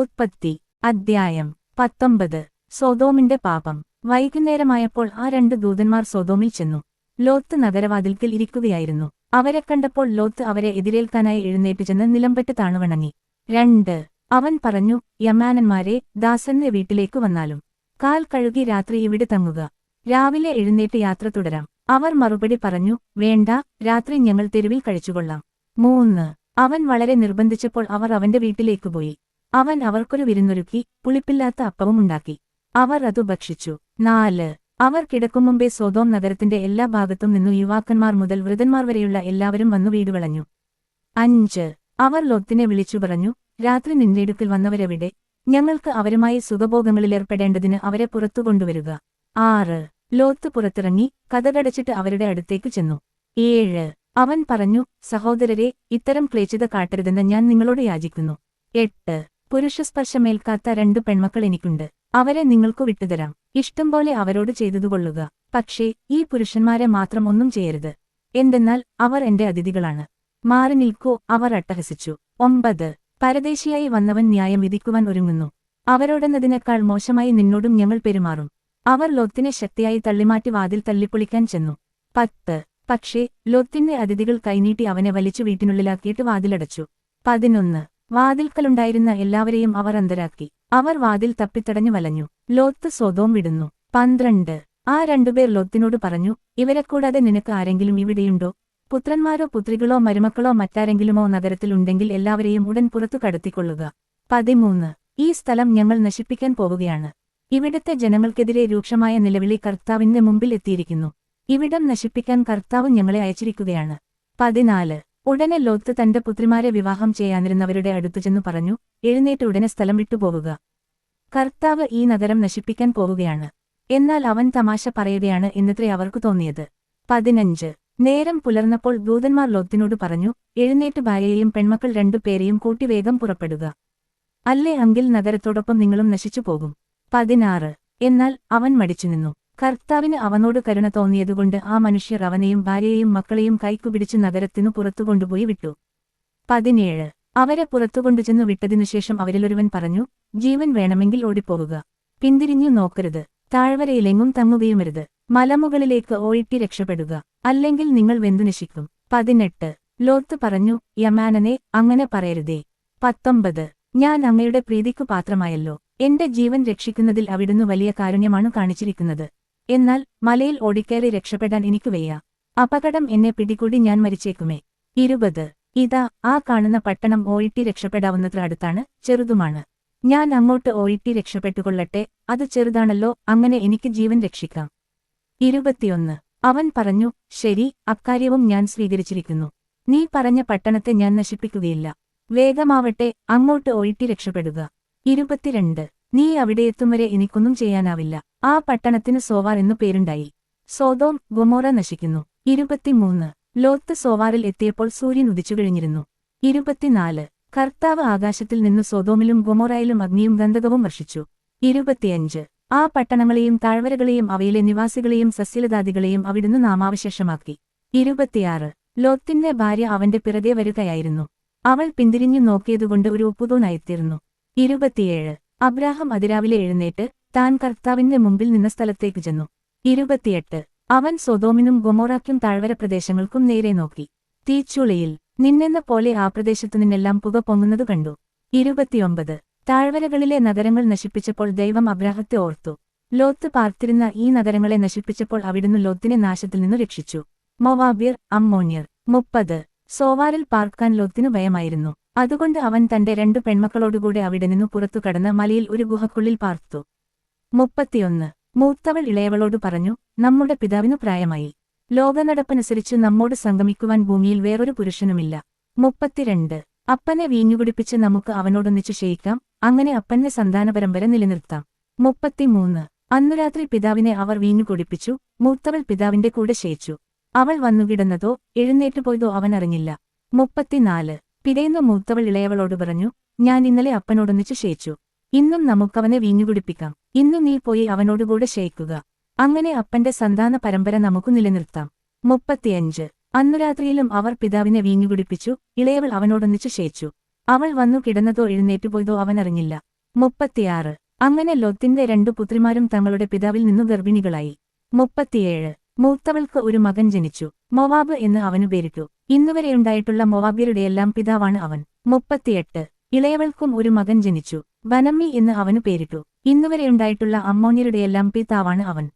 ഉത്പത്തി അദ്ധ്യായം പത്തൊമ്പത്. സോതോമിന്റെ പാപം. വൈകുന്നേരമായപ്പോൾ ആ രണ്ട് ദൂതന്മാർ സോതോമിൽ ചെന്നു. ലോത്ത് നഗരവാതിൽക്കിൽ ഇരിക്കുകയായിരുന്നു. അവരെ കണ്ടപ്പോൾ ലോത്ത് അവരെ എതിരേൽക്കാനായി എഴുന്നേറ്റ് ചെന്ന് നിലംപറ്റ് താണുവണങ്ങി. രണ്ട്. അവൻ പറഞ്ഞു യമാനന്മാരെ ദാസന്റെ വീട്ടിലേക്ക് വന്നാലും. കാൽ കഴുകി രാത്രി ഇവിടെ തങ്ങുക. രാവിലെ എഴുന്നേറ്റ് യാത്ര തുടരാം. അവർ മറുപടി പറഞ്ഞു വേണ്ട രാത്രി ഞങ്ങൾ തെരുവിൽ കഴിച്ചുകൊള്ളാം. മൂന്ന്. അവൻ വളരെ നിർബന്ധിച്ചപ്പോൾ അവർ അവന്റെ വീട്ടിലേക്ക് പോയി. അവൻ അവർക്കൊരു വിരുന്നൊരുക്കി പുളിപ്പില്ലാത്ത അപ്പവും ഉണ്ടാക്കി. അവർ അതു ഭക്ഷിച്ചു. നാല് അവർ കിടക്കും മുമ്പേ സോതോം നഗരത്തിന്റെ എല്ലാ ഭാഗത്തും നിന്നു യുവാക്കന്മാർ മുതൽ വൃതന്മാർ വരെയുള്ള എല്ലാവരും വന്നു വീട് വളഞ്ഞു. അഞ്ച് അവർ ലോത്തിനെ വിളിച്ചു പറഞ്ഞു രാത്രി നിന്റെ അടുക്കൽ വന്നവരെവിടെ? ഞങ്ങൾക്ക് അവരുമായി സുഖഭോഗങ്ങളിലേർപ്പെടേണ്ടതിന് അവരെ പുറത്തു കൊണ്ടുവരിക. ആറ് ലോത്ത് പുറത്തിറങ്ങി കഥകടച്ചിട്ട് അവരുടെ അടുത്തേക്ക് ചെന്നു. ഏഴ് അവൻ പറഞ്ഞു സഹോദരരെ ഇത്തരം ക്ലേശിത കാട്ടരുതെന്ന് ഞാൻ നിങ്ങളോട് യാചിക്കുന്നു. എട്ട് പുരുഷസ്പർശമേൽക്കാത്ത രണ്ടു പെൺമക്കൾ എനിക്കുണ്ട്. അവരെ നിങ്ങൾക്കു വിട്ടുതരാം. ഇഷ്ടം പോലെ അവരോട് ചെയ്തതുകൊള്ളുക. പക്ഷേ ഈ പുരുഷന്മാരെ മാത്രം ഒന്നും ചെയ്യരുത്. എന്തെന്നാൽ അവർ എന്റെ അതിഥികളാണ്. മാറി നിൽക്കൂ അവർ അട്ടഹസിച്ചു. ഒമ്പത്. പരദേശിയായി വന്നവൻ ന്യായം വിധിക്കുവാൻ ഒരുങ്ങുന്നു. അവരോടെന്നതിനേക്കാൾ മോശമായി നിന്നോടും ഞങ്ങൾ പെരുമാറും. അവർ ലോത്തിനെ ശക്തിയായി തള്ളിമാറ്റി വാതിൽ തള്ളിപ്പൊളിക്കാൻ ചെന്നു. പത്ത്. പക്ഷേ ലോത്തിന്റെ അതിഥികൾ കൈനീട്ടി അവനെ വലിച്ചു വീട്ടിനുള്ളിലാക്കിയിട്ട് വാതിലടച്ചു. പതിനൊന്ന്. വാതിൽക്കലുണ്ടായിരുന്ന എല്ലാവരെയും അവർ അന്തരാക്കി. അവർ വാതിൽ തപ്പിത്തടഞ്ഞു വലഞ്ഞു. ലോത്ത് സ്വതവും വിടുന്നു. പന്ത്രണ്ട്. ആ രണ്ടുപേർ ലോത്തിനോട് പറഞ്ഞു ഇവരെ കൂടാതെ നിനക്ക് ആരെങ്കിലും ഇവിടെയുണ്ടോ? പുത്രന്മാരോ പുത്രികളോ മരുമക്കളോ മറ്റാരെങ്കിലുമോ നഗരത്തിലുണ്ടെങ്കിൽ എല്ലാവരെയും ഉടൻ പുറത്തു കടത്തിക്കൊള്ളുക. പതിമൂന്ന്. ഈ സ്ഥലം ഞങ്ങൾ നശിപ്പിക്കാൻ പോവുകയാണ്. ഇവിടത്തെ ജനങ്ങൾക്കെതിരെ രൂക്ഷമായ നിലവിളി കർത്താവിന്റെ മുമ്പിൽ എത്തിയിരിക്കുന്നു. ഇവിടം നശിപ്പിക്കാൻ കർത്താവ് ഞങ്ങളെ അയച്ചിരിക്കുകയാണ്. പതിനാല്. ഉടനെ ലോത്ത് തന്റെ പുത്രിമാരെ വിവാഹം ചെയ്യാനിരുന്നവരുടെ അടുത്തുചെന്നു പറഞ്ഞു എഴുന്നേറ്റ് ഉടനെ സ്ഥലം വിട്ടുപോവുക. കർത്താവ് ഈ നഗരം നശിപ്പിക്കാൻ പോവുകയാണ്. എന്നാൽ അവൻ തമാശ പറയുകയാണ് എന്നത്രേ അവർക്കു തോന്നിയത്. പതിനഞ്ച്. നേരം പുലർന്നപ്പോൾ ദൂതന്മാർ ലോത്തിനോട് പറഞ്ഞു എഴുന്നേറ്റ് ഭാര്യയെയും പെൺമക്കൾ രണ്ടുപേരെയും കൂട്ടി വേഗം പുറപ്പെടുക. അല്ലേ അങ്കിൽ നഗരത്തോടൊപ്പം നിങ്ങളും നശിച്ചു പോകും പതിനാറ്. എന്നാൽ അവൻ മടിച്ചുനിന്നു. കർത്താവിന് അവനോട് കരുണ തോന്നിയതുകൊണ്ട് ആ മനുഷ്യർ അവനെയും ഭാര്യയെയും മക്കളെയും കൈക്കുപിടിച്ച് നഗരത്തിനു പുറത്തു കൊണ്ടുപോയി വിട്ടു. പതിനേഴ്. അവരെ പുറത്തുകൊണ്ടുചെന്നു വിട്ടതിനുശേഷം അവരിലൊരുവൻ പറഞ്ഞു ജീവൻ വേണമെങ്കിൽ ഓടിപ്പോവുക പിന്തിരിഞ്ഞു നോക്കരുത്. താഴ്വരയിലെങ്ങും തങ്ങുകയുമരുത്. മലമുകളിലേക്ക് ഓയിട്ടി രക്ഷപ്പെടുക. അല്ലെങ്കിൽ നിങ്ങൾ വെന്തു നശിക്കും. പതിനെട്ട്. ലോത്ത് പറഞ്ഞു യമാനനെ അങ്ങനെ പറയരുതേ. പത്തൊമ്പത്. ഞാൻ അങ്ങയുടെ പ്രീതിക്കു പാത്രമായല്ലോ. എന്റെ ജീവൻ രക്ഷിക്കുന്നതിൽ അവിടുന്ന് വലിയ കാരുണ്യമാണ് കാണിച്ചിരിക്കുന്നത്. എന്നാൽ മലയിൽ ഓടിക്കയറി രക്ഷപ്പെടാൻ എനിക്ക് വയ്യ. അപകടം എന്നെ പിടികൂടി ഞാൻ മരിച്ചേക്കുമേ. ഇരുപത്. ഇതാ ആ കാണുന്ന പട്ടണം ഓയിട്ടി രക്ഷപ്പെടാവുന്നത്ര അടുത്താണ് ചെറുതുമാണ്. ഞാൻ അങ്ങോട്ട് ഓയിട്ടി രക്ഷപ്പെട്ടുകൊള്ളട്ടെ അത് ചെറുതാണല്ലോ അങ്ങനെ എനിക്ക് ജീവൻ രക്ഷിക്കാം. ഇരുപത്തിയൊന്ന്. അവൻ പറഞ്ഞു ശരി അക്കാര്യവും ഞാൻ സ്വീകരിച്ചിരിക്കുന്നു. നീ പറഞ്ഞ പട്ടണത്തെ ഞാൻ നശിപ്പിക്കുകയില്ല. വേഗമാവട്ടെ അങ്ങോട്ട് ഒഴിട്ടി രക്ഷപ്പെടുക. ഇരുപത്തിരണ്ട്. നീ അവിടെയെത്തും വരെ എനിക്കൊന്നും ചെയ്യാനാവില്ല. ആ പട്ടണത്തിന് സോവാർ എന്നു പേരുണ്ടായി. സോതോം ഗൊമോറ നശിക്കുന്നു. ഇരുപത്തിമൂന്ന്. ലോത്ത് സോവാറിൽ എത്തിയപ്പോൾ സൂര്യൻ ഉദിച്ചു കഴിഞ്ഞിരുന്നു. ഇരുപത്തിനാല്. കർത്താവ് ആകാശത്തിൽ നിന്ന് സോതോമിലും ഗൊമോറയിലും അഗ്നിയും ഗന്ധകവും വർഷിച്ചു. ഇരുപത്തിയഞ്ച്. ആ പട്ടണങ്ങളെയും താഴ്വരകളെയും അവയിലെ നിവാസികളെയും സസ്യലതാദികളെയും അവിടുന്ന് നാമാവശേഷമാക്കി. ഇരുപത്തിയാറ്. ലോത്തിന്റെ ഭാര്യ അവന്റെ പിറകെ വരികയായിരുന്നു. അവൾ പിന്തിരിഞ്ഞു നോക്കിയതുകൊണ്ട് ഒരു ഉപ്പുതൂണായിത്തീർന്നു ഇരുപത്തിയേഴ്. അബ്രാഹം അതിരാവിലെ എഴുന്നേറ്റ് താൻ കർത്താവിന്റെ മുമ്പിൽ നിന്ന സ്ഥലത്തേക്ക് ചെന്നു. ഇരുപത്തിയെട്ട്. അവൻ സ്വതോമിനും ഗൊമോറാക്കും താഴ്വര പ്രദേശങ്ങൾക്കും നേരെ നോക്കി. തീച്ചുളിയിൽ നിന്നെന്ന പോലെ ആ പ്രദേശത്തു നിന്നെല്ലാം പുക പൊങ്ങുന്നതു കണ്ടു. ഇരുപത്തിയൊമ്പത്. താഴ്വരകളിലെ നഗരങ്ങൾ നശിപ്പിച്ചപ്പോൾ ദൈവം അബ്രാഹത്തെ ഓർത്തു. ലോത്ത് പാർത്തിരുന്ന ഈ നഗരങ്ങളെ നശിപ്പിച്ചപ്പോൾ അവിടുന്ന് ലോത്തിനെ നാശത്തിൽ നിന്നു രക്ഷിച്ചു. മൊവാബിയർ അമ്മോണിയർ മുപ്പത്. സോവാറിൽ പാർക്കാൻ ലോത്തിനു ഭയമായിരുന്നു. അതുകൊണ്ട് അവൻ തന്റെ രണ്ടു പെൺമക്കളോടുകൂടെ അവിടെ നിന്നു പുറത്തു കടന്ന് മലയിൽ ഒരു ഗുഹക്കുള്ളിൽ പാർത്തു. മുപ്പത്തിയൊന്ന്. മൂത്തവൾ ഇളയവളോട് പറഞ്ഞു നമ്മുടെ പിതാവിനു പ്രായമായി. ലോകനടപ്പനുസരിച്ച് നമ്മോട് സംഗമിക്കുവാൻ ഭൂമിയിൽ വേറൊരു പുരുഷനുമില്ല. മുപ്പത്തിരണ്ട്. അപ്പനെ വീഞ്ഞുകുടിപ്പിച്ച് നമുക്ക് അവനോടൊന്നിച്ചു ക്ഷയിക്കാം അങ്ങനെ അപ്പന്റെ സന്താന പരമ്പര നിലനിർത്താം. മുപ്പത്തിമൂന്ന്. അന്നു രാത്രി പിതാവിനെ അവർ വീഞ്ഞു കുടിപ്പിച്ചു മൂത്തവൾ പിതാവിന്റെ കൂടെ ക്ഷയിച്ചു. അവൾ വന്നുകിടന്നതോ എഴുന്നേറ്റുപോയതോ അവൻ അറിഞ്ഞില്ല മുപ്പത്തിനാല്. പിടയുന്ന മൂത്തവൾ ഇളയവളോട് പറഞ്ഞു ഞാൻ ഇന്നലെ അപ്പനോടൊന്നിച്ചു ക്ഷയിച്ചു. ഇന്നും നമുക്കവനെ വീഞ്ഞുകുടിപ്പിക്കാം. ഇന്നു നീ പോയി അവനോടുകൂടെ ക്ഷയിക്കുക. അങ്ങനെ അപ്പന്റെ സന്താന പരമ്പര നമുക്ക് നിലനിർത്താം. മുപ്പത്തിയഞ്ച്. അന്നു രാത്രിയിലും അവർ പിതാവിനെ വീഞ്ഞുകുടിപ്പിച്ചു ഇളയവൾ അവനോടൊന്നിച്ചു ക്ഷയിച്ചു. അവൾ വന്നു കിടന്നതോ എഴുന്നേറ്റുപോയതോ അവൻ അറിഞ്ഞില്ല മുപ്പത്തിയാറ്. അങ്ങനെ ലോത്തിന്റെ രണ്ടു പുത്രിമാരും തങ്ങളുടെ പിതാവിൽ നിന്നു ഗർഭിണികളായി. മുപ്പത്തിയേഴ്. മൂത്തവൾക്ക് ഒരു മകൻ ജനിച്ചു. മൊവാബ് എന്ന് അവനു പേരിട്ടു. ഇന്നുവരെയുണ്ടായിട്ടുള്ള മൊവാബ്യരുടെയെല്ലാം പിതാവാണ് അവൻ. മുപ്പത്തിയെട്ട്. ഇളയവൾക്കും ഒരു മകൻ ജനിച്ചു. വനമ്മി എന്ന് അവനു പേരിട്ടു. ഇന്നുവരെയുണ്ടായിട്ടുള്ള അമ്മോന്യരുടെയെല്ലാം പിതാവാണ് അവൻ.